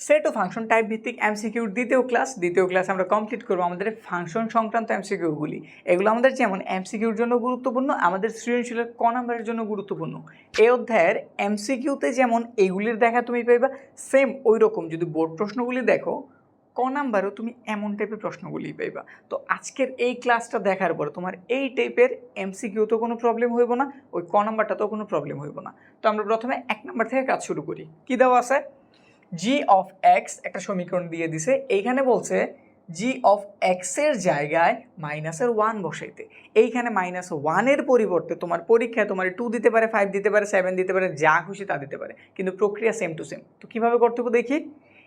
Set ও function type ভিত্তিক এমসিকিউর দ্বিতীয় ক্লাস দ্বিতীয় ক্লাস আমরা কমপ্লিট করব আমাদের ফাংশন সংক্রান্ত এমসিকিউগুলি এগুলো আমাদের যেমন এমসিকিউর জন্য গুরুত্বপূর্ণ, আমাদের সৃজনশীলের ক নাম্বারের জন্য গুরুত্বপূর্ণ। এই অধ্যায়ের এমসিকিউতে যেমন এইগুলির দেখা তুমি পাইবা সেম ওই রকম যদি বোর্ড প্রশ্নগুলি দেখো, ক নাম্বারেও তুমি এমন টাইপের প্রশ্নগুলি পাইবা। তো আজকের এই ক্লাসটা দেখার পরে তোমার এই টাইপের এমসিকিউতে কোনো প্রবলেম হইব না, ওই ক নাম্বারটাতেও কোনো প্রবলেম হইব না। তো আমরা প্রথমে এক নাম্বার থেকে কাজ শুরু করি। কী দেওয়া আছে? জি অফ এক্স একটা সমীকরণ দিয়ে দিছে, এইখানে বলছে জি অফ এক্সের জায়গায় মাইনাসের ওয়ান বসাইতে। এইখানে মাইনাস ওয়ানের পরিবর্তে তোমার পরীক্ষায় তোমার টু দিতে পারে ফাইভ দিতে পারে সেভেন দিতে পারে, যা খুশি তা দিতে পারে। কিন্তু প্রক্রিয়া সেম টু সেম তো কীভাবে করতে হবে দেখি?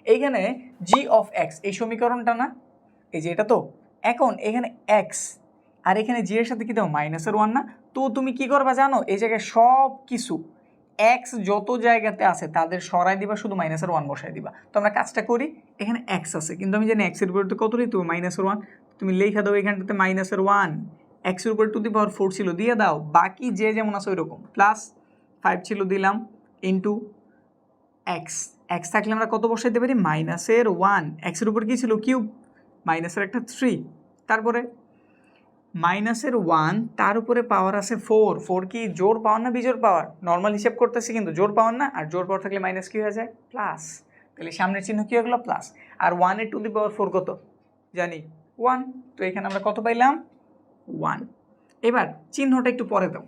এইখানে জি অফ এক্স এই সমীকরণটা না? এই যে এটা তো। এখন এখানে এক্স আর এখানে জি এর সাথে কী দেবো মাইনাসের ওয়ান না। তো তুমি কি করবা জানো? এই জায়গায় সব কিছু এক্স যত জায়গাতে আছে, তাদের সরাই দিবা, শুধু মাইনাসের ওয়ান বসাই দিবা। তো আমরা কাজটা করি, এখানে এক্স আছে। কিন্তু আমি জানি এক্সের উপরে কত লিখতে মাইনাসের ওয়ান তুমি লেখা দাও এখানটাতে মাইনাসের ওয়ান এক্সের উপরে টু দি পাওয়ার ফোর ছিল, দিয়ে দাও। বাকি যে যেমন আছে ওই রকম প্লাস ফাইভ ছিল, দিলাম ইন্টু এক্স এক্স থাকলে আমরা কত বসাইতে পারি? মাইনাসের ওয়ান এক্সের উপর কী ছিল? কিউব মাইনাসের একটা থ্রি তারপরে মাইনাসের ওয়ান, তার উপরে পাওয়ার আছে ফোর ফোর কি জোর পাওয়ার না বিজোর পাওয়ার? নর্মাল হিসেব করতেছি কিন্তু জোর পাওয়ার না, আর জোর পাওয়ার থাকলে মাইনাস কী হয়ে যায়? প্লাস তাহলে সামনের চিহ্ন কী হয়ে গেলো? প্লাস আর ওয়ানের টু দি পাওয়ার ফোর কত? জানি। ওয়ান তো এখানে আমরা কত পাইলাম? ওয়ান এবার চিহ্নটা একটু পরে দাও।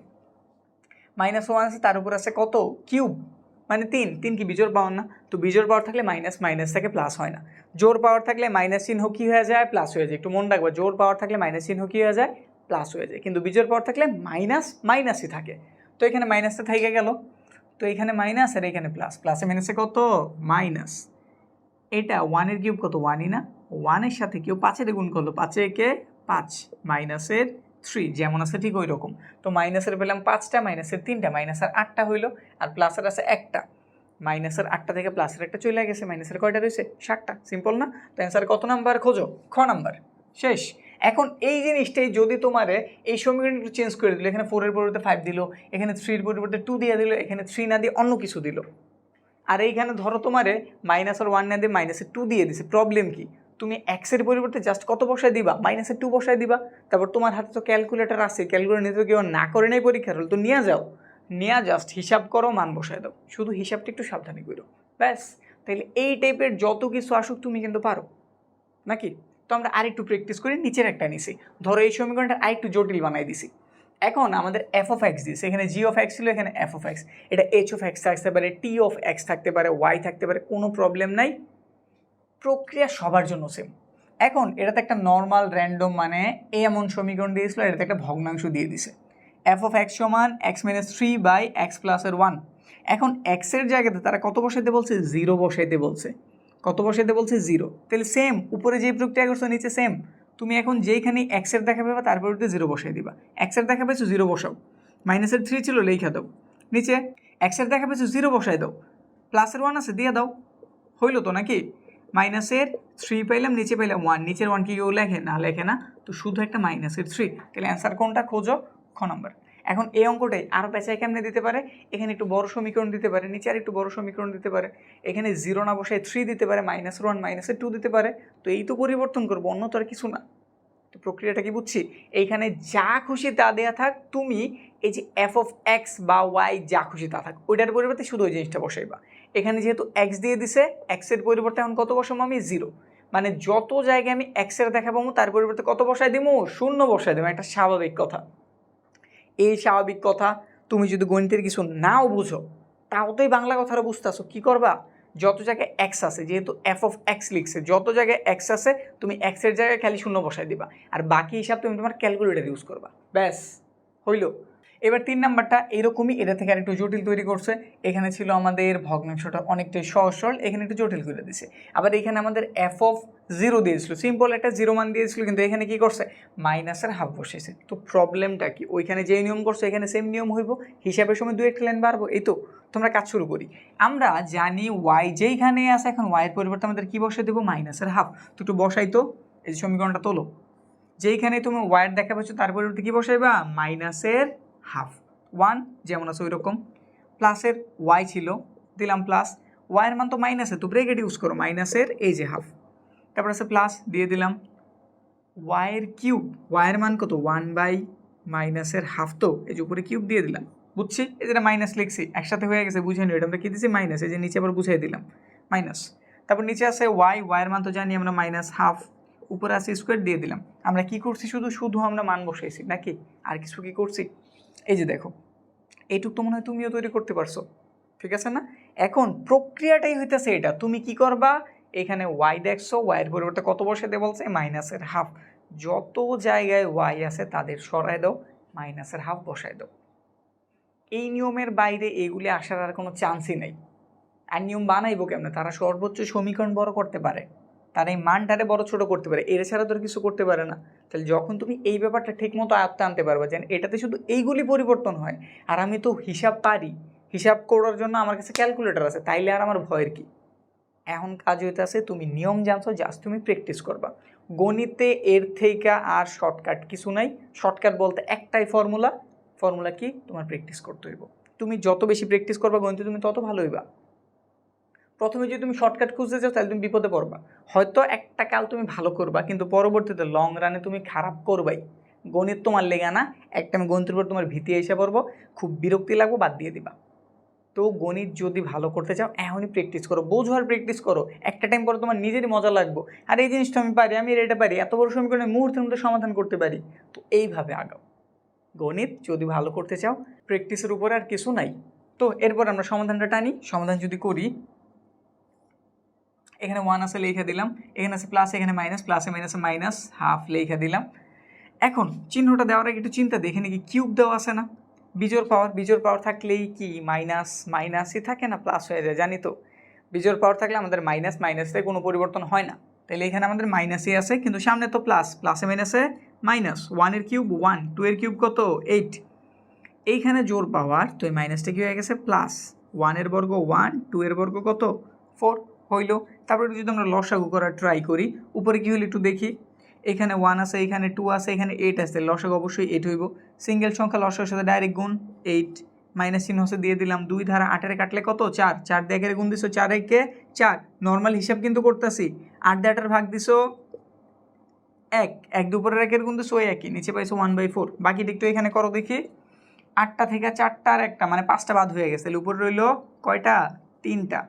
মাইনাস ওয়ান আছে, তার উপর আছে কত? কিউব মানে তিন তিন কি বিজোর পাওয়ার না? তো বিজোর পাওয়ার থাকলে মাইনাস মাইনাস থেকে প্লাস হয় না। জোর পাওয়ার থাকলে মাইনাস চিহ্ন কী হয়ে যায়? প্লাস হয়ে যায়। একটু মন রাখবে জোর পাওয়ার থাকলে মাইনাস চিহ্ন কী হয়ে যায়? প্লাস হয়ে যায়। কিন্তু বিজোর পাওয়ার থাকলে মাইনাস মাইনাসই থাকে। তো এখানে মাইনাসটা থেকে গেল। তো এখানে মাইনাস আর এখানে প্লাস প্লাসে মাইনাসে কত? মাইনাস এটা ওয়ানের কিউব কত? ওয়ানই না। ওয়ানের সাথে কেউ পাঁচের গুণ করল। পাঁচে একে পাঁচ। মাইনাসের থ্রি যেমন আছে ঠিক ওই রকম তো মাইনাসের পেলাম পাঁচটা মাইনাসের তিনটা মাইনাসের আটটা হইল, আর প্লাসের আছে একটা। মাইনাসের আটটা থেকে প্লাসের একটা চলে গেছে মাইনাসের কয়টা রয়েছে? ষাটটা সিম্পল না? তো অ্যান্সার কত নাম্বার খোঁজো। খ নাম্বার শেষ। এখন এই জিনিসটাই যদি তোমারে এই সমীকরণ একটু চেঞ্জ করে দিল, এখানে ফোরের পরিবর্তে ফাইভ দিল, এখানে থ্রির পরিবর্তে টু দিয়ে দিল, এখানে থ্রি না দিয়ে অন্য কিছু দিল। আর এইখানে ধরো তোমারে মাইনাস আর ওয়ান না দিয়ে মাইনাসের টু দিয়ে দিছে। প্রবলেম কি? তুমি এক্সের পরিবর্তে জাস্ট কত বসায় দিবা? মাইনাসের টু বসায় দিবা। তারপর তোমার হাতে তো ক্যালকুলেটার আছে ক্যালকুলেটার নিতে কেউ না করে নেই পরীক্ষার হল। তো নিয়ে যাও। নিয়ে জাস্ট হিসাব করো, মান বসায় দাও। শুধু হিসাবটা একটু সাবধানে করো। ব্যাস। তাহলে এই টাইপের যত কিছু আসুক তুমি কিন্তু পারো। নাকি? তো আমরা আরেকটু প্র্যাকটিস করি, নিচের একটা নিছি। ধরো এই সমীকরণটা আরেকটু জটিল বানাই দিছি। এখন আমাদের এফ অফ এক্স দিয়েছে। এখানে জি অফ এক্স ছিল, এখানে এফ অফ এক্স এটা এইচ অফ এক্স থাকতে পারে টি অফ এক্স থাকতে পারে ওয়াই থাকতে পারে, কোনো প্রবলেম নাই। প্রক্রিয়া সবার জন্য সেম এখন এটাতে একটা নর্মাল র্যান্ডম মানে এ এমন সমীকরণ দিয়েছিল এটাতে একটা ভগ্নাংশ দিয়ে দিছে। এফ অফ এক্স সমান x minus three by x প্লাসের ওয়ান এখন এক্সের জায়গাতে তারা কত বসাইতে বলছে? জিরো বসাইতে বলছে। কত বসাইতে বলছে? জিরো তাহলে সেম উপরে যেই প্রক্রিয়া করছ, নিচে সেম তুমি এখন যেইখানে এক্সের দেখা পাবা, তার পরিবর্তে জিরো বসাই দিবা। এক্সের দেখা পেয়েছ জিরো বসাও। মাইনাসের থ্রি ছিল, লেখা দাও। নিচে এক্সের দেখা পেয়েছ জিরো বসাই দাও। প্লাসের ওয়ান আছে, দিয়ে দাও। হইল তো নাকি? মাইনাসের থ্রি পাইলাম, নিচে পাইলাম ওয়ান নিচের ওয়ান কি কেউ লেখে? না লেখে না। তো শুধু একটা মাইনাসের থ্রি তাহলে অ্যান্সার কোনটা খোঁজো? খ নম্বর এখন এই অঙ্কটাই আরও পেঁচাই কেমনে দিতে পারে? এখানে একটু বড় সমীকরণ দিতে পারে, নিচে আর একটু বড় সমীকরণ দিতে পারে। এখানে জিরো না বসায় থ্রি দিতে পারে মাইনাস ওয়ান মাইনাসের টু দিতে পারে। তো এই তো পরিবর্তন করব, অন্য তো আর কিছু না। তো প্রক্রিয়াটা কি বুঝছি? এইখানে যা খুশি তা দেয়া থাক, তুমি এই যে এফ অফ এক্স বা ওয়াই যা খুশি তা থাক, ওইটার পরিবর্তে শুধু ওই জিনিসটা বসাইবা। এখানে যেহেতু এক্স দিয়ে দিছে এক্সের পরিবর্তে এখন কত বসাবো আমি? জিরো মানে যত জায়গায় আমি এক্সের দেখাবো তার পরিবর্তে কত বসাই দেবো? শূন্য বসাই দেবো। একটা স্বাভাবিক কথা। এই স্বাভাবিক কথা তুমি যদি গণিতের কিছু নাও বুঝো তাও তো এই বাংলা কথাটা বুঝতে বুঝতেছো কী করবা? যত জায়গায় এক্স আছে, যেহেতু এফ অফ এক্স লিখছে, যত জায়গায় এক্স আছে, তুমি এক্সের জায়গায় খালি শূন্য বসাই দিবা। আর বাকি হিসাব তুমি তোমার ক্যালকুলেটার ইউজ করবা। ব্যাস, হইল। এবার তিন নাম্বারটা এরকমই এটা থেকে আরেকটু জটিল তৈরি করছে। এখানে ছিল আমাদের ভগ্নাংশটা অনেকটাই সহজ সরল এখানে একটু জটিল করে দিছে। আবার এখানে আমাদের এফ অফ জিরো দিয়েছিল সিম্পল একটা জিরো মান দিয়েছিল, কিন্তু এখানে কি করছে? মাইনাসের হাফ বসেছে তো প্রবলেমটা কি? ওইখানে যেই নিয়ম করছে, এখানে সেম নিয়ম হইব। হিসাবের সময় দু একটা লাইন বাড়বো, এই তো। তোমরা কাজ শুরু করি। আমরা জানি ওয়াই যেইখানে আছে, এখন ওয়াইয়ের পরিবর্তে আমাদের কি বসে দেবো? মাইনাসের হাফ। তো একটু বসাই তো, এই যে সমীকরণটা তোলো। যেইখানে তুমি ওয়াইয়ের দেখা পাচ্ছ, তার পরিবর্তে কী বসাইবা? মাইনাসের হাফ ওয়ান যেমন আছে ওই রকম প্লাসের ওয়াই ছিল, দিলাম প্লাস ওয়াইয়ের মান তো মাইনাসে তো ব্রেকেট ইউজ করো মাইনাসের এই যে হাফ তারপর আছে প্লাস দিয়ে দিলাম। ওয়াইয়ের কিউব ওয়াইয়ের মান কত? ওয়ান বাই মাইনাসের হাফ তো, এই যে উপরে কিউব দিয়ে দিলাম। বুঝছি? এই যেটা মাইনাস লিখছি, একসাথে হয়ে গেছে, বুঝে নিও, এটা আমরা কি দিচ্ছি মাইনাস এই যে নিচে আবার বুঝিয়ে দিলাম। মাইনাস তারপর নিচে আছে ওয়াই ওয়াইয়ের মান তো জানি আমরা মাইনাস হাফ উপরে আছে স্কোয়ার দিয়ে দিলাম। আমরা কি করছি শুধু? শুধু আমরা মান বসাইছি, নাকি? আর কিছু কি করছি? এই যে দেখো, এইটুক তো মনে হয় তুমিও তৈরি করতে পারছ, ঠিক আছে না? এখন প্রক্রিয়াটাই হইতেছে এটা, তুমি কি করবা? এখানে ওয়াই দেখছ ওয়াইয়ের পরিবর্তে কত বসে দেয় বলছে মাইনাসের হাফ যত জায়গায় ওয়াই আছে তাদের সরায় দাও মাইনাসের হাফ বসায় দাও। এই নিয়মের বাইরে এগুলি আসার আর কোনো চান্সই নেই। আর নিয়ম বানাইবো কেমনে? তারা সর্বোচ্চ সমীকরণ বড় করতে পারে। তারা এই মানটারে বড় ছোট করতে পারে, এর ছাড়া তো কিছু করতে পারে না। তাহলে যখন তুমি এই ব্যাপারটা ঠিক মতো আয়ত্তে আনতে পারবে যে এটাতে শুধু এইগুলি পরিবর্তন হয়, আর আমি তো হিসাব পারি, হিসাব করার জন্য আমার কাছে ক্যালকুলেটর আছে, তাইলে আর আমার ভয়ের কি? এখন কাজ হইতে আছে তুমি নিয়ম জানছো জাস্ট তুমি প্র্যাকটিস করবা। গণিতে এর থেকে আর শর্টকাট কিছু নাই। শর্টকাট বলতে একটাই ফর্মুলা ফর্মুলা কি? তোমার প্র্যাকটিস করতে হইব। তুমি যত বেশি প্র্যাকটিস করবা গণিতে তুমি তত ভালো হইবা। প্রথমে যদি তুমি শর্টকাট খুঁজতে চাও, তাহলে তুমি বিপদে পড়বা। হয়তো একটা কাল তুমি ভালো করবা, কিন্তু পরবর্তীতে লং রানে তুমি খারাপ করবাই। গণিত তোমার লেগে না, একটা আমি গণিতের উপর তোমার ভীতি এসে পড়ব, খুব বিরক্তি লাগবো, বাদ দিয়ে দিবা। তো গণিত যদি ভালো করতে চাও, এখনই প্র্যাকটিস করো, বোঝার প্র্যাকটিস করো। একটা টাইম পরে তোমার নিজেরই মজা লাগবো। আর এই জিনিসটা আমি পারি, আমি এটা পারি, এত বড় সমীকরণে মুহূর্তের মধ্যে সমাধান করতে পারি। তো এইভাবে আগাও। গণিত যদি ভালো করতে চাও প্র্যাকটিসের উপরে আর কিছু নাই। তো এরপর আমরা সমাধানটা টানি। সমাধান যদি করি এখানে ওয়ান আছে লেখা দিলাম, এখানে আছে প্লাস এখানে মাইনাস প্লাসে মাইনাসে মাইনাস হাফ লেখা দিলাম। এখন চিহ্নটা দেওয়ার আগে একটু চিন্তা দেখে নাকি কিউব দেওয়া আছে না? বিজোর পাওয়ার বিজোর পাওয়ার থাকলেই কি মাইনাস মাইনাসই থাকে না প্লাস হয়ে যায়? জানি তো। বিজোর পাওয়ার থাকলে আমাদের মাইনাস মাইনাসে কোনো পরিবর্তন হয় না। তাহলে এখানে আমাদের মাইনাসই আছে, কিন্তু সামনে তো প্লাস প্লাসে মাইনাসে মাইনাস ওয়ানের কিউব ওয়ান টু এর কিউব কত? এইট এইখানে জোর পাওয়ার তো এই মাইনাসটা কি হয়ে গেছে? প্লাস ওয়ানের বর্গ ওয়ান টু এর বর্গ কত? ফোর হইল। তারপরে যদি আমরা লসাগু করার ট্রাই করি, উপরে কী হলো একটু দেখি? এখানে ওয়ান আছে, এখানে টু আছে, এখানে এইট আছে। লসাগু অবশ্যই এইট হইব। সিঙ্গেল সংখ্যা লসাগুর সাথে ডাইরেক্ট গুণ এইট মাইনাস চিহ্ন হচ্ছে দিয়ে দিলাম দুই, ধারা আটের কাটলে কত? চার। চার দিয়ে একের গুণ দিছো চার একে চার। নর্মাল হিসাব কিন্তু করতেছি। আট দিয়ে আটের ভাগ দিছো এক। এক দুপুরের একের গুণ দিছো ওই একই। নিচে পাইছো ওয়ান বাই ফোর বাকি দিকটা এখানে করো দেখি। আটটা থেকে চারটা আর একটা মানে পাঁচটা বাদ হয়ে গেছে। উপরে রইল কয়টা? তিনটা।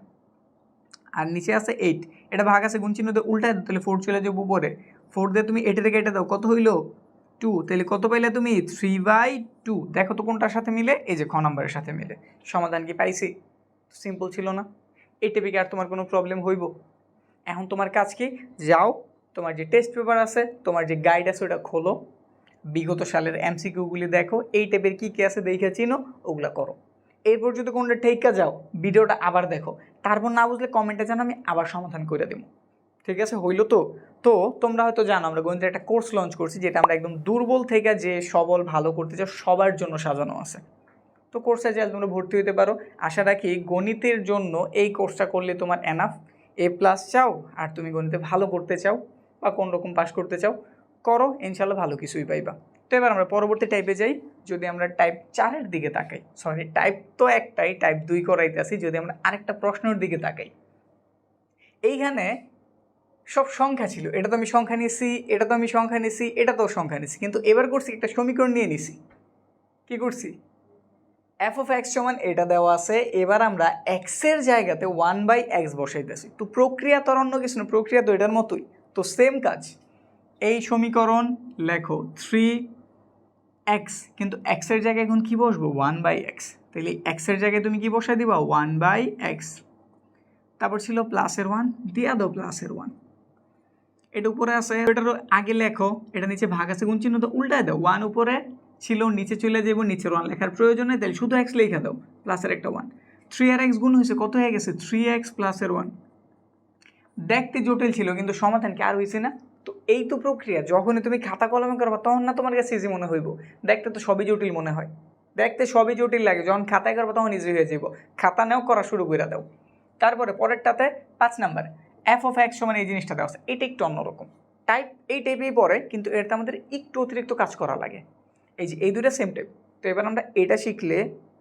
আর নিচে আছে এইট এটা ভাগ আছে গুণ চিহ্ন দিয়ে উল্টায় দাও, তাহলে ফোর চলে যাব উপরে। ফোর দিয়ে তুমি এটা থেকে এটা দাও, কত হইল? টু তাহলে কত পাইলে তুমি? থ্রি বাই টু দেখো তো কোনটার সাথে মিলে? এই যে খ নম্বরের সাথে মিলে। সমাধান কি পাইছি? সিম্পল ছিল না। এই টেপিকে আর তোমার কোনো প্রবলেম হইব। এখন তোমার কাজ কি? যাও, তোমার যে টেস্ট পেপার আছে, তোমার যে গাইড আছে, ওটা খোলো। বিগত সালের এমসিকিউগুলি দেখো। এই টাইপের কী কী আছে দেখে চিনো? ওগুলো করো। এরপর যদি কোনটা ঠেকা যাও, ভিডিওটা আবার দেখো। তারপর না বুঝলে কমেন্টে জানো, আমি আবার সমাধান করে দেবো। ঠিক আছে? হইল তো? তো, তোমরা হয়তো জানো, আমরা গণিতের একটা কোর্স লঞ্চ করছি, যেটা আমরা একদম দুর্বল থেকে যে সবল ভালো করতে চাও, সবার জন্য সাজানো আছে। তো কোর্সে চাইলে তোমরা ভর্তি হতে পারো। আশা রাখি গণিতের জন্য এই কোর্সটা করলে তোমার এনাফ এ প্লাস চাও, আর তুমি গণিতে ভালো করতে চাও, বা কোন রকম পাস করতে চাও, করো, ইনশাল্লাহ ভালো কিছুই পাইবা। তো এবার আমরা পরবর্তী টাইপে যাই, যদি আমরা টাইপ চারের দিকে তাকাই সরি টাইপ তো একটাই টাইপ দুই করাইতে আসি যদি আমরা আরেকটা প্রশ্নের দিকে তাকাই। এইখানে সব সংখ্যা ছিল, এটা তো আমি সংখ্যা নিয়েছি এটা তো আমি সংখ্যা নিয়েছি এটা তো সংখ্যা নিয়েছি কিন্তু এবার করছি একটা সমীকরণ নিয়ে নিছি। কি করছি? এফ অফ এক্স সমান এটা দেওয়া আছে, এবার আমরা এক্সের জায়গাতে ওয়ান বাই এক্স বসাইতেছি। তো প্রক্রিয়া তো আর অন্য কিছু না, প্রক্রিয়া তো এটার মতোই। তো সেম কাজ, এই সমীকরণ লেখো থ্রি এক্স কিন্তু এক্সের জায়গায় এখন কী বসবো? ওয়ান বাই এক্স তাহলে এক্সের জায়গায় তুমি কি বসাই দিবা? ওয়ান বাই এক্স তারপর ছিল প্লাসের ওয়ান দিয়া দাও প্লাসের ওয়ান এটা উপরে আছে এটার আগে লেখো, এটা নিচে ভাগ আছে, গুণ চিহ্ন তো উল্টায় দাও। ওয়ান উপরে ছিল, নিচে চলে যাব নিচের ওয়ান লেখার প্রয়োজন নেই, তাহলে শুধু এক্স লেখা দাও প্লাসের একটা ওয়ান থ্রি আর এক্স গুণ হয়েছে, কত হয়ে গেছে? থ্রি এক্স প্লাসের ওয়ান দেখতে জটিল ছিল, কিন্তু সমাধান কি আর হয়েছে না? তো এই তো প্রক্রিয়া, যখনই তুমি খাতা কলমে করবা, তখন না তোমার কাছে ইজি মনে হইব। দেখতে তো সবই জটিল মনে হয়। দেখতে সবই জটিল লাগে, যখন খাতায় করব তখন ইজি হয়ে যাব খাতা নেও, করা শুরু করে দাও। তারপরে পরেরটাতে পাঁচ নাম্বার এফ অফ এক্স সমান এই জিনিসটা দেওয়া আছে, এটা একটু অন্যরকম। টাইপ এই টাইপেই পড়ে, কিন্তু এটাতে আমাদের একটু অতিরিক্ত কাজ করা লাগে। এই যে, এই দুটা সেম টাইপ তো এবার আমরা এটা শিখলে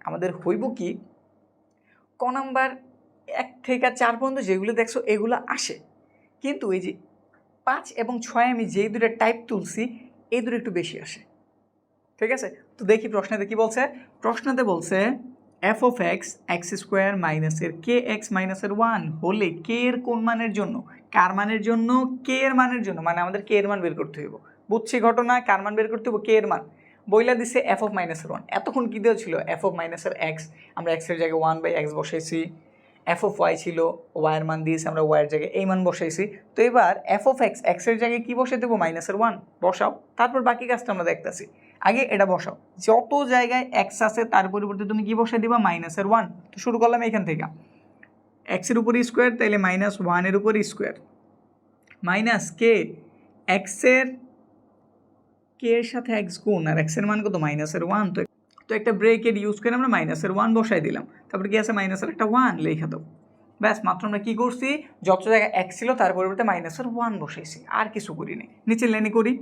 আমাদের হইব কি, ক নাম্বার এক থেকে চার পর্যন্ত যেগুলো দেখছ, এগুলো আসে। কিন্তু এই যে পাঁচ এবং ছয় আমি যেই দুটো টাইপ তুলছি, এই দুটো একটু বেশি আসে। ঠিক আছে? তো দেখি প্রশ্নতে কি বলছে? প্রশ্নতে বলছে f of x x square মাইনাসের কে এক্স মাইনাসের ওয়ান হলে কে এর কোন মানের জন্য? কার মানের জন্য? কে এর মানের জন্য। মানে আমাদের কে এর মান বের করতে হইব। বুঝছি ঘটনা? কার মান বের করতে হইব? কে এর মান। বইলা দিছে এফ অফ মাইনাসের ওয়ান এতক্ষণ কী দেওয়া ছিল? এফ অফ মাইনাসের এক্স আমরা এক্সের জায়গায় ওয়ান বাই এক্স বসাইছি। এফ অফ ওয়াই ছিল ওয়াইয়ের মান দিয়েছি আমরা ওয়াইয়ের জায়গায় এই মান বসাইছি। তো এবার এফ অফ এক্স এক্সের জায়গায় কী বসে দেবো? মাইনাসের ওয়ান বসাও। তারপর বাকি কাজটা আমরা দেখতেছি। আগে এটা বসাও। যত জায়গায় এক্স আছে, তার পরিবর্তে তুমি কি বসাই দিবা? মাইনাসের ওয়ান তো শুরু করলাম এখান থেকে। এক্সের উপর স্কোয়ার তাইলে মাইনাস ওয়ানের উপর স্কোয়ার মাইনাস কে এক্সের কে এর সাথে এক্স গুণ, আর এক্সের মান কত? মাইনাসের ওয়ান তো তো একটা ব্রেকের ইউজ করে আমরা মাইনাসের ওয়ান বসাই দিলাম। তারপরে কি আছে? মাইনাসের একটা ওয়ান লেখা দাও। ব্যাস, মাত্র আমরা কী করছি? যত জায়গায় এক ছিল, তার পরিবর্তে মাইনাসের ওয়ান বসাইছি। আর কিছু করিনি নিচে লেনে করি।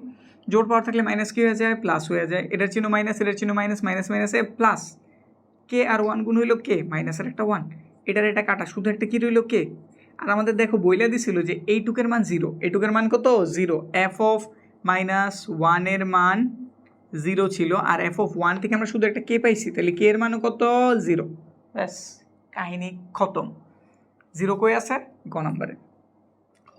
জোর পাওয়ার থাকলে মাইনাস কী হয়ে যায়? প্লাস হয়ে যায়। এটার চিহ্ন মাইনাস এটার চিহ্ন মাইনাস মাইনাস মাইনাসে প্লাস কে আর ওয়ান গুণ হইল কে মাইনাসের একটা ওয়ান এটার এটা কাটা, শুধু একটা কী রইল কে আর আমাদের দেখো বইলা দিছিল যে এইটুকের মান জিরো এইটুকের মান কত? জিরো এফ অফ মাইনাস ওয়ানের মান জিরো ছিল আর এফ অফ ওয়ান থেকে আমরা শুধু একটা কে পাইছি, তাহলে কে এর মানে কত? জিরো। ব্যাস, কাহিনী খতম। জিরো কই আছে? গ নাম্বারে।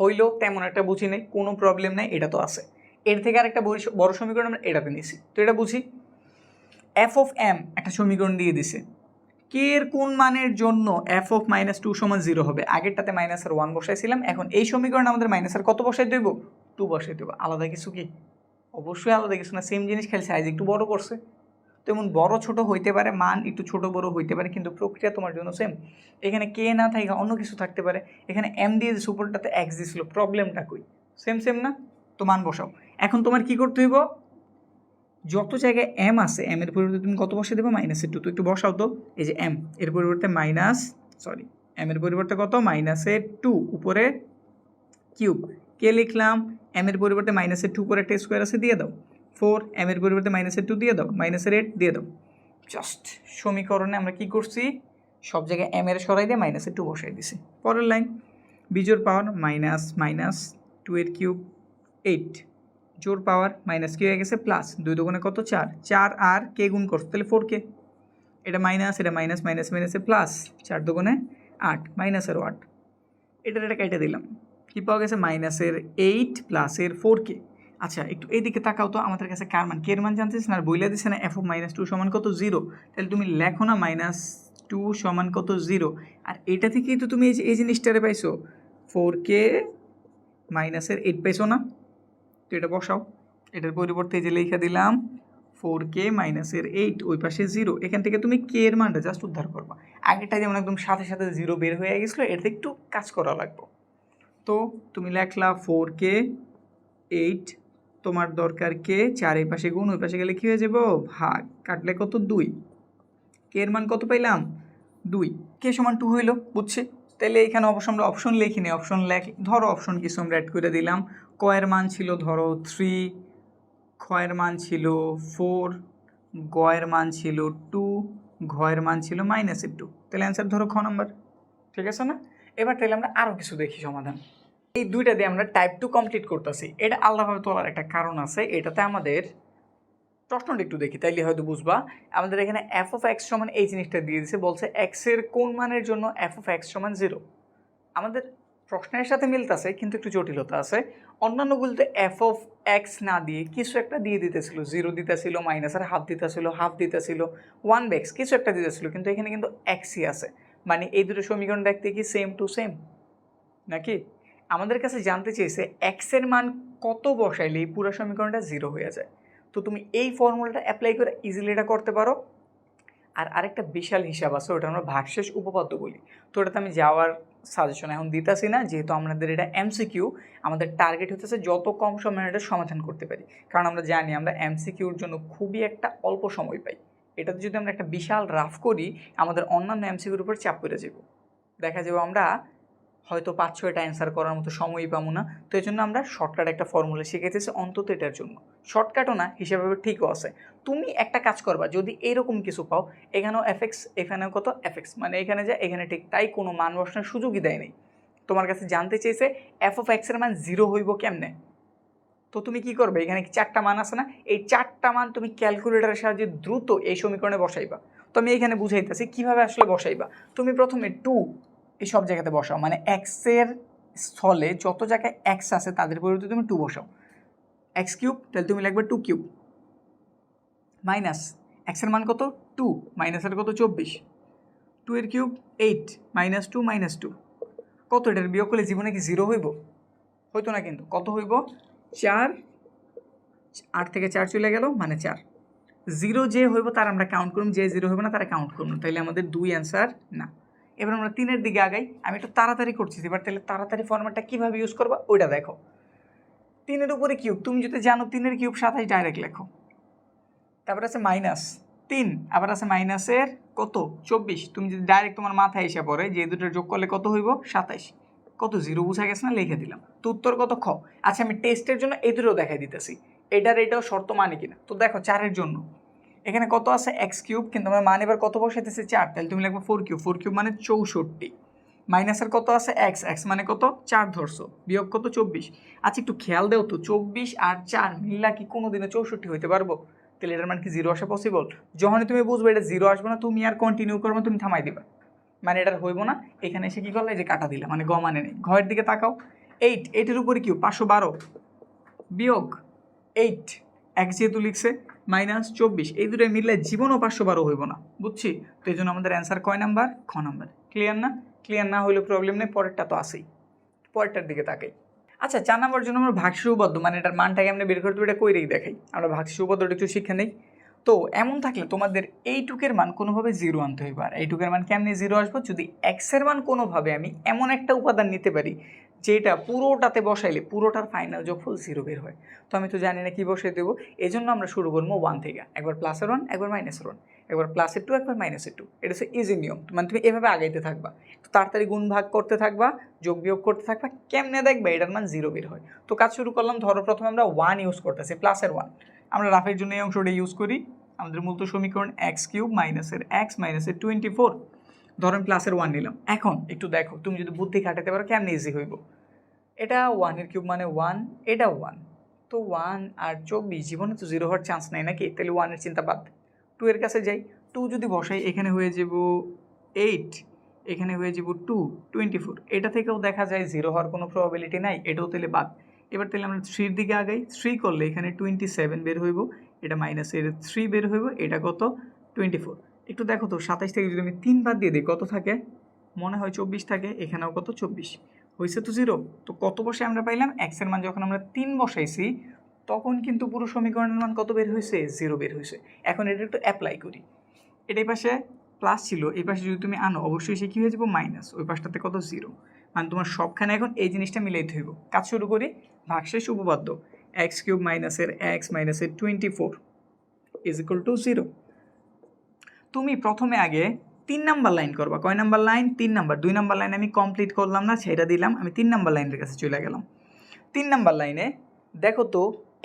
হইল তেমন একটা বুঝি নেই, কোনো প্রবলেম নেই, এটা তো আছে। এর থেকে আর একটা বড়- সমীকরণ আমরা এটাতে নিছি। তো এটা বুঝি? এফ অফ এম একটা সমীকরণ দিয়ে দিছে। কে এর কোন মানের জন্য এফ অফ মাইনাস টু সমান জিরো হবে? আগেরটাতে মাইনাসের ওয়ান বসাইছিলাম, এখন এই সমীকরণ আমাদের মাইনাসের কত বসাই দেব? টু বসাই দেবো। আলাদা কিছু কি? অবশ্যই আলাদা কিছু না সেম জিনিস খেলছে সাইজ একটু বড় করছে। তেমন বড় ছোট হইতে পারে, মান একটু ছোট বড় হইতে পারে, কিন্তু প্রক্রিয়া তোমার জন্য সেম এখানে কে না থাকে অন্য কিছু থাকতে পারে। এখানে এম দিয়ে যে সুপারটাতে এক্স দিয়েছিল প্রবলেমটা কই? সেম সেম না? তো মান বসাও। এখন তোমার কি করতে হইব? যত জায়গায় এম আছে এম এর পরিবর্তে তুমি কত বসে দেবো? মাইনাসের টু তো একটু বসাও তো। এই যে এম এর পরিবর্তে মাইনাস সরি এম এর পরিবর্তে কত? মাইনাসের টু উপরে কিউব। কে লিখলাম? এম এর পরিবর্তে মাইনাসের টু করে একটা স্কোয়ার আছে, দিয়ে দাও। ফোর এম এর পরিবর্তে মাইনাসের টু দিয়ে দাও। মাইনাসের এইট দিয়ে দাও। জাস্ট সমীকরণে আমরা কি করছি? সব জায়গায় এম এর সরাই দিয়ে মাইনাসের টু বসাই দিছি। পরের লাইন বিজোর পাওয়ার মাইনাস মাইনাস টু এর কিউব এইট জোর পাওয়ার মাইনাস কি হয়ে গেছে? প্লাস দুই দোকানে কত? চার। চার আর কে গুণ করছে? তাহলে ফোর কে। এটা মাইনাস এটা মাইনাস মাইনাস মাইনাসে প্লাস চার দোকানে আট। মাইনাসেরও আট। এটার এটা কেটে দিলাম। কী পাওয়া গেছে? মাইনাসের এইট প্লাসের ফোর কে আচ্ছা একটু এইদিকে তাকাও তো, আমাদের কাছে কার মান কে এর মান জানতেছ না আর বইলে দিচ্ছে না এফ মাইনাস টু সমান কত জিরো তাহলে তুমি লেখো না মাইনাস টু সমান কত জিরো আর এটা থেকেই তো তুমি এই যে, এই জিনিসটারে পাইছো। ফোর কে মাইনাসের এইট পাইছো না? তো এটা বসাও। এটার পরিবর্তে এই যে লিখে দিলাম ফোর কে মাইনাসের এইট ওই পাশে জিরো এখান থেকে তুমি কে এর মানটা জাস্ট উদ্ধার করবা। আগেরটা যেমন একদম সাথে সাথে জিরো বের হয়ে গেছিল এটাতে একটু কাজ করা লাগবে। তো তুমি লেখলা ফোর কে এইট তোমার দরকার কে চার এই পাশে গুণ, ওই পাশে গেলে কী হয়ে যাব? ভাগ। কাটলে কত? দুই। কে এর মান কত পাইলাম? দুই। কে সমান টু হইল, বুঝছি? তাহলে এখানে অবশ্য আমরা অপশন লিখিনি। অপশন লেখ, ধরো অপশন কিছু আমরা অ্যাড করে দিলাম। কয়ের মান ছিল, ধরো থ্রি ক্ষয়ের মান ছিল ফোর গয়ের মান ছিল টু ঘয়ের মান ছিল মাইনাসের টু তাহলে অ্যান্সার ধরো খ নাম্বার ঠিক আছে না? এবার তাহলে আমরা আরও কিছু দেখি সমাধান। এই দুইটা দিয়ে আমরা টাইপ টু কমপ্লিট করতেছি। এটা আলাদাভাবে তোলার একটা কারণ আছে। এটাতে আমাদের প্রশ্নটা একটু দেখি, তাইলে হয়তো বুঝবা। আমাদের এখানে এফ অফ এক্স সমান এই জিনিসটা দিয়ে দিছে, বলছে এক্সের কোন মানের জন্য এফ অফ এক্স সমান জিরো আমাদের প্রশ্নের সাথে মিলতেছে, কিন্তু একটু জটিলতা আছে। অন্যান্যগুলোতে এফ অফ এক্স না দিয়ে কিছু একটা দিয়ে দিতেছিল জিরো দিতেছিল মাইনাসের হাফ দিতেছিল হাফ দিতেছিল ওয়ান বেক্স কিছু একটা দিতেছিল, কিন্তু এখানে কিন্তু এক্সই আছে। মানে এই দুটো সমীকরণ দেখতে কি সেম টু সেম নাকি? আমাদের কাছে জানতে চেয়েছে এক্সের মান কত বসাইলে এই পুরো সমীকরণটা জিরো হয়ে যায়। তো তুমি এই ফর্মুলাটা অ্যাপ্লাই করে ইজিলি এটা করতে পারো। আর আরেকটা বিশাল হিসাব আছে, ওটা আমরা ভাগশেষ উপপাদ্য বলি। তো ওটাতে আমি যাওয়ার সাজেশন এখন দিতেছি না, যেহেতু আমাদের এটা এমসিকিউ আমাদের টার্গেট হতেছে যত কম সময়ে এটা সমাধান করতে পারি। কারণ আমরা জানি আমরা এমসিকিউর জন্য খুবই একটা অল্প সময় পাই। এটাতে যদি আমরা একটা বিশাল রাফ করি, আমাদের অন্যান্য এমসিকিউর উপর চাপ পড়ে যাব দেখা যাবে আমরা হয়তো পাঁচ, ছয়টা অ্যান্সার করার মতো সময়ই পাবো না। তো এই জন্য আমরা শর্টকাট একটা ফর্মুলা শিখেতেছি অন্তত এটার জন্য। শর্টকাটও না, হিসেবে ঠিকও আছে। তুমি একটা কাজ করবা, যদি এরকম কিছু পাও, এখানেও এফএক্স এখানেও কত? এফএক্স মানে এখানে যা, এখানে ঠিক। তাই কোনো মান বসানোর সুযোগই দেয় নেই। তোমার কাছে জানতে চেয়েছে এফ অফ এক্সের মান জিরো হইব কেমনে? তো তুমি কি করবে? এখানে চারটা মান আছে না? এই চারটা মান তুমি ক্যালকুলেটারের সাহায্যে দ্রুত এই সমীকরণে বসাইবা। তো আমি এখানে বুঝাইতেছি কীভাবে আসলে বসাইবা। তুমি প্রথমে টু এই সব জায়গাতে বসাও। মানে এক্সের স্থলে যত জায়গায় এক্স আছে তাদের পরিবর্তে তুমি টু বসাও। এক্স কিউব তাহলে তুমি লিখবে টু কিউব মাইনাস এক্সের মান কত? টু মাইনাসের কত? চব্বিশ। টু এর cube eight minus two minus two কত এটার বিয়োগ করলে জীবনে কি জিরো হইব? হইতো না কিন্তু। কত হইব? চার। আট থেকে চার চলে গেল মানে চার। জিরো যে হইব তার আমরা কাউন্ট করুন, যে জিরো হইব না তারা কাউন্ট করুন। তাইলে আমাদের দুই অ্যান্সার না। এবার আমরা তিনের দিকে আগাই। আমি একটু তাড়াতাড়ি করছি এবার, তাহলে তাড়াতাড়ি ফর্মেটটা কীভাবে ইউজ করবা ওইটা দেখো। তিনের উপরে কিউব তুমি যদি জানো তিনের কিউব সাতাশ ডাইরেক্ট লেখো। তারপর আছে মাইনাস তিন, আবার আছে মাইনাসের কত? চব্বিশ। তুমি যদি ডাইরেক্ট তোমার মাথায় এসে পড়ে যে দুটোর যোগ করলে কত হইব? সাতাইশ কত? জিরো বুঝা গেছে না? লিখে দিলাম। তো উত্তর কত? খ। আচ্ছা আমি টেস্টের জন্য এই দুটো দেখাই দিতেছি। এটার এটাও শর্ত মানে কিনা? তো দেখো, চারের জন্য। এখানে কত আছে? এক্স কিউব, কিন্তু আমরা মান এবার কত বসাইতেছি? চার। তাহলে তুমি লিখবে ফোর কিউব। ফোর কিউব মানে চৌষট্টি। মাইনাসের কত আছে? এক্স এক্স মানে কত? চার ধরছো। বিয়োগ কত? চব্বিশ। আচ্ছা একটু খেয়াল দেও তো। চব্বিশ আর চার মিল্লা কি কোনো দিনে চৌষট্টি হইতে পারব? তাহলে এটার মানে কি জিরো আসা পসিবল যখনই তুমি বুঝবে এটা জিরো আসবে না, তুমি আর কন্টিনিউ করবে তুমি থামাই দিবা। মানে এটার হইব না। এখানে এসে কী করলে? যে কাটা দিলা। মানে গ মানে নেই। ঘরের দিকে তাকাও। এইট এইটের উপরে কিউ পাঁচশো বারো। বিয়োগ এইট এক যেহেতু লিখছে মাইনাস চব্বিশ, এই দুটো মিললে জীবনও পাঁচশো বারো হইব না। বুঝছি? তো এই জন্য আমাদের অ্যান্সার কয় নাম্বার? খ নাম্বার। ক্লিয়ার না? ক্লিয়ার না হলে প্রবলেম নেই, পরেরটা তো আসেই পরেরটার দিকে তাকাই। আচ্ছা চার নাম্বার জন্য আমরা ভাগসি উপপাদ্য মানে এটার মানটাকে আমরা বের করতে এটা কইরেই দেখাই। আমরা ভাগসি উপপাদ্যটা একটু শিখে নেই। তো এমন থাকলে তোমাদের এইটুকের মান কোনোভাবে জিরো আনতে হইবে। আর এইটুকের মান কেমনি জিরো আসব? যদি এক্সের মান কোনোভাবে আমি এমন একটা উপাদান নিতে পারি যেটা পুরোটাতে বসাইলে পুরোটার ফাইনাল যোগফল জিরো বের হয়। তো আমি তো জানি না কী বসিয়ে দেবো। এই জন্য আমরা শুরু করব ওয়ান থেকে। একবার প্লাসের ওয়ান একবার মাইনাসের ওয়ান একবার প্লাসের টু একবার মাইনাসের টু এটা হচ্ছে ইজি নিয়ম। মানে তুমি এভাবে আগাইতে থাকবা। তো তাড়াতাড়ি গুণ ভাগ করতে থাকবা, যোগ বিয়োগ করতে থাকবা, কেমনে দেখবা এটার মান জিরো বের হয়। তো কাজ শুরু করলাম, ধরো প্রথমে আমরা ওয়ান ইউজ করতেছি প্লাসের ওয়ান আমরা রাফের জন্য এই অংশটা ইউজ করি। আমাদের মূলত সমীকরণ এক্স কিউব মাইনাসের এক্স মাইনাসের টোয়েন্টি ফোর ধরেন প্লাসের ওয়ান নিলাম। এখন একটু দেখো, তুমি যদি বুদ্ধি খাটাতে পারো কেমনে ইজি হইব? এটা ওয়ানের কিউব মানে ওয়ান এটা ওয়ান তো ওয়ান আর চব্বিশ, জীবনে তো জিরো হওয়ার চান্স নাই নাকি? তাহলে ওয়ানের চিন্তা বাদ। টু এর কাছে যাই। টু যদি বসাই, এখানে হয়ে যাব এইট এখানে হয়ে যাব টু টোয়েন্টি ফোর এটা থেকেও দেখা যায় জিরো হওয়ার কোনো প্রবাবিলিটি নাই, এটাও তাহলে বাদ। এবার তাহলে আমরা থ্রির দিকে আগাই। থ্রি করলে এখানে টোয়েন্টি সেভেন বের হইব, এটা মাইনাসের থ্রি বের হইব, এটা কত? টোয়েন্টি ফোর একটু দেখো তো সাতাইশ থেকে যদি আমি তিন বাদ দিয়ে দিই, কত থাকে? মনে হয় চব্বিশ থাকে, এখানেও কত? চব্বিশ। হয়েছে তো জিরো তো কত বসে আমরা পাইলাম? এক্সের মান যখন আমরা তিন বসাইছি, তখন কিন্তু পুরো সমীকরণের মান কত বের হয়েছে জিরো বের হয়েছে এখন এটা একটু অ্যাপ্লাই করি। এটা পাশে প্লাস ছিল, এই পাশে যদি তুমি আনো, অবশ্যই সে কী হয়ে যাব? মাইনাস ওই পাশটাতে কত? জিরো মানে তোমার সবখানে এখন এই জিনিসটা মিলাইতে হইব। কাজ শুরু করি, ভাগশেষ উপপাদ্য। এক্স কিউব মাইনাসের এক্স মাইনাসের twenty four is equal to zero তুমি প্রথমে আগে তিন নাম্বার লাইন করবা। কয় নাম্বার লাইন? তিন নাম্বার। দুই নাম্বার লাইন আমি কমপ্লিট করলাম না সেটা দিলাম। আমি তিন নাম্বার লাইনের কাছে চলে গেলাম। তিন নাম্বার লাইনে দেখো তো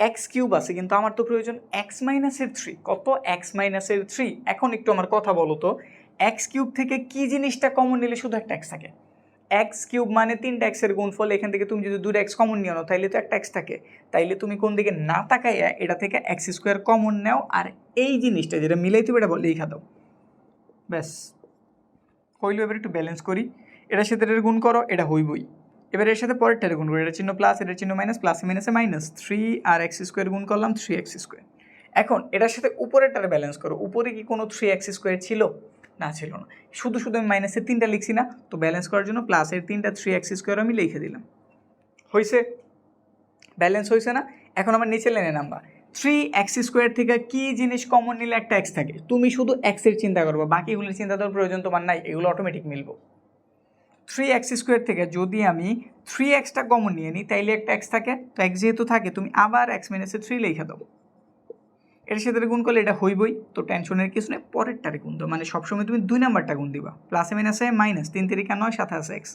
এক্স কিউব আছে, কিন্তু আমার তো প্রয়োজন এক্স মাইনাসের থ্রি কত এক্স মাইনাসের থ্রি এখন একটু আমার কথা বলো তো এক্স কিউব থেকে কি জিনিসটা কমন নিলে শুধু একটা এক্স থাকে? এক্স কিউব মানে তিনটা এক্সের গুণফল, এখান থেকে তুমি যদি দুটো এক্স কমন নিও না তাইলে তো একটা এক্স থাকে। তাইলে তুমি কোন দিকে না তাকাইয়া এটা থেকে এক্স স্কোয়ার কমন নাও, আর এই জিনিসটা যেটা মিলাইতে এটা বলে লেখা দাও। ব্যাস। হইল এবার একটু ব্যালেন্স করি। এটার সাথে এটার গুণ করো, এটা হইবই। এবার এর সাথে পরেরটার গুণ করি। এটা চিহ্ন প্লাস এটার চিহ্ন মাইনাস প্লাসে মাইনাসে মাইনাস থ্রি আর এক্স স্কোয়ার গুণ করলাম থ্রি এক্স স্কোয়ার এখন এটার সাথে উপরেরটার ব্যালেন্স করো। উপরে কি কোনো থ্রি এক্স স্কোয়ার ছিল? না ছিল না। শুধু শুধু আমি মাইনাসের তিনটা লিখছি না। তো ব্যালেন্স করার জন্য প্লাসের তিনটা থ্রি এক্স স্কোয়ার আমি লিখে দিলাম। হয়েছে ব্যালেন্স হয়েছে না? এখন আমার নিচে লেনে নাম্বার থ্রি এক্স স্কোয়ার থেকে কি জিনিস কমন নিলে একটা এক্স থাকে? তুমি শুধু এক্সের চিন্তা করব, বাকিগুলোর চিন্তা দেওয়ার প্রয়োজন তোমার নাই, এগুলো অটোমেটিক মিলবো। থ্রি এক্স স্কোয়ার থেকে যদি আমি থ্রি এক্সটা কমন নিয়ে নিই, তাইলে একটা এক্স থাকে। তো এক্স যেহেতু থাকে, তুমি আবার এক্স মাইনাসে থ্রি লিখে দেবো। এর সাথে গুণ করলে এটা হইবই, তো টেনশনের কিছু নেই, পরেরটারে গুণ দাও। মানে সবসময় তুমি দুই নাম্বারটা গুণ দিবা। প্লাসে মাইনাসে মাইনাস তিন তিরিকা নয় সাথে আছে এক্স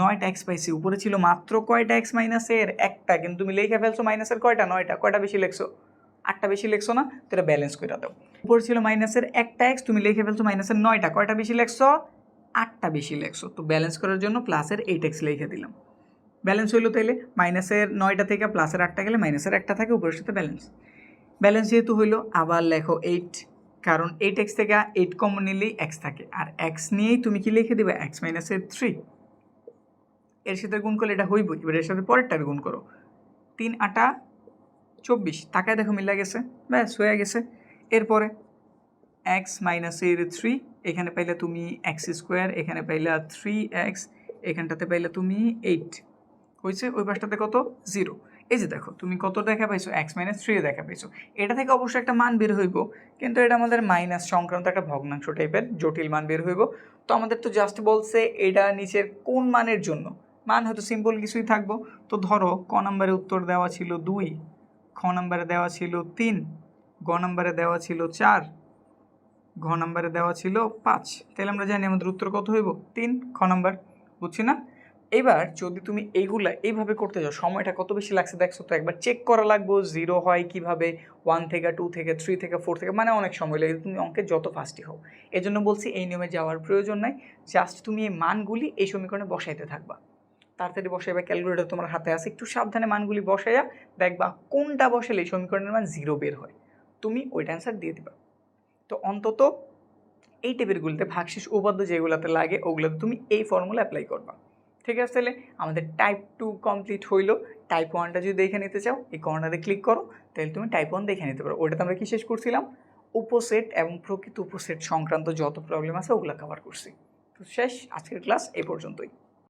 নয়টা এক্স পাইছি, উপরে ছিল মাত্র কয়টা এক্স মাইনাসের একটা, কিন্তু তুমি লিখে ফেলছো মাইনাসের কয়টা? নয়টা, কয়টা বেশি লেখছো? আটটা বেশি লেখছো না তো ব্যালেন্স করে দাও। উপরে ছিল মাইনাসের একটা এক্স তুমি লিখে ফেলছো মাইনাসের নয়টা, কয়টা বেশি লেখছো? আটটা বেশি লেখছো। তো ব্যালেন্স করার জন্য প্লাসের এইট এক্স লিখে দিলাম। ব্যালেন্স হইল তাইলে মাইনাসের নয়টা থেকে প্লাসের আটটা গেলে মাইনাসের একটা থাকে উপরের সাথে ব্যালেন্স ব্যালেন্স যেহেতু হইল, আবার লেখো এইট কারণ এইট এক্স থেকে এইট কমন নিলেই এক্স থাকে। আর এক্স নিয়েই তুমি কি লিখে দেবে? এক্স মাইনাসের থ্রি এর সাথে গুণ করলে এটা হইবই, এবার এর সাথে পরেরটার গুণ করো। তিন আটা চব্বিশ, তাকায় দেখো মিলা গেছে। ব্যাস, হয়ে গেছে। এরপরে এক্স মাইনাস এর থ্রি এখানে পাইলে তুমি এক্স স্কোয়ার এখানে পাইলে থ্রি এক্স এখানটাতে পাইলে তুমি এইট হয়েছে ওই পাশটাতে কত? জিরো এই যে দেখো, তুমি কত দেখা পাইছো? এক্স মাইনাস থ্রি দেখা পাইছো। এটা থেকে অবশ্যই একটা মান বের হইব, কিন্তু এটা আমাদের মাইনাস সংক্রান্ত একটা ভগ্নাংশ টাইপের জটিল মান বের হইব। তো আমাদের তো জাস্ট বলছে এটা নিচের কোন মানের জন্য? মান হয়তো সিম্পল কিছুই থাকব। তো ধরো, ক নাম্বারে উত্তর দেওয়া ছিল দুই। খ নাম্বারে দেওয়া ছিল তিন, গ নাম্বারে দেওয়া ছিল চার, ঘ নাম্বারে দেওয়া ছিল পাঁচ। তাহলে আমরা জানি আমাদের উত্তর কত হইব? তিন, খ নাম্বার, বুঝছি না? এবার যদি তুমি এইগুলা এইভাবে করতে যাও, সময়টা কত বেশি লাগছে দেখছ তো? একবার চেক করা লাগবো জিরো হয় কীভাবে? ওয়ান থেকে টু থেকে থ্রি থেকে ফোর থেকে মানে অনেক সময় লাগে। তুমি অঙ্কে যত ফাস্টই হও। এজন্য বলছি এই নিয়মে যাওয়ার প্রয়োজন নাই। জাস্ট তুমি এই মানগুলি এই সমীকরণে বসাইতে থাকবা। তাড়াতাড়ি বসাইবা ক্যালকুলেটর তোমার হাতে আছে। একটু সাবধানে মানগুলি বসাইয়া দেখবা কোনটা বসালে সমীকরণের মান জিরো বের হয়। তুমি ওইটা অ্যান্সার দিয়ে দিবা। তো অন্তত এই টেবিলগুলোতে ভাগশেষ উপাদ্য যেগুলোতে লাগে, ওগুলোতে তুমি এই ফর্মুলা অ্যাপ্লাই করবা। ঠিক আছে, তাহলে আমাদের টাইপ টু কমপ্লিট হইল। টাইপ ওয়ানটা যদি দেখে নিতে চাও, এই কর্নারে ক্লিক করো, তাহলে তুমি টাইপ ওয়ান দেখে নিতে পারো। ওটাতে আমরা কি শেষ করছিলাম? উপসেট এবং প্রকৃত উপসেট সংক্রান্ত যত প্রবলেম আছে, ওগুলো কভার করছি। তো শেষ, আজকের ক্লাস এই পর্যন্তই।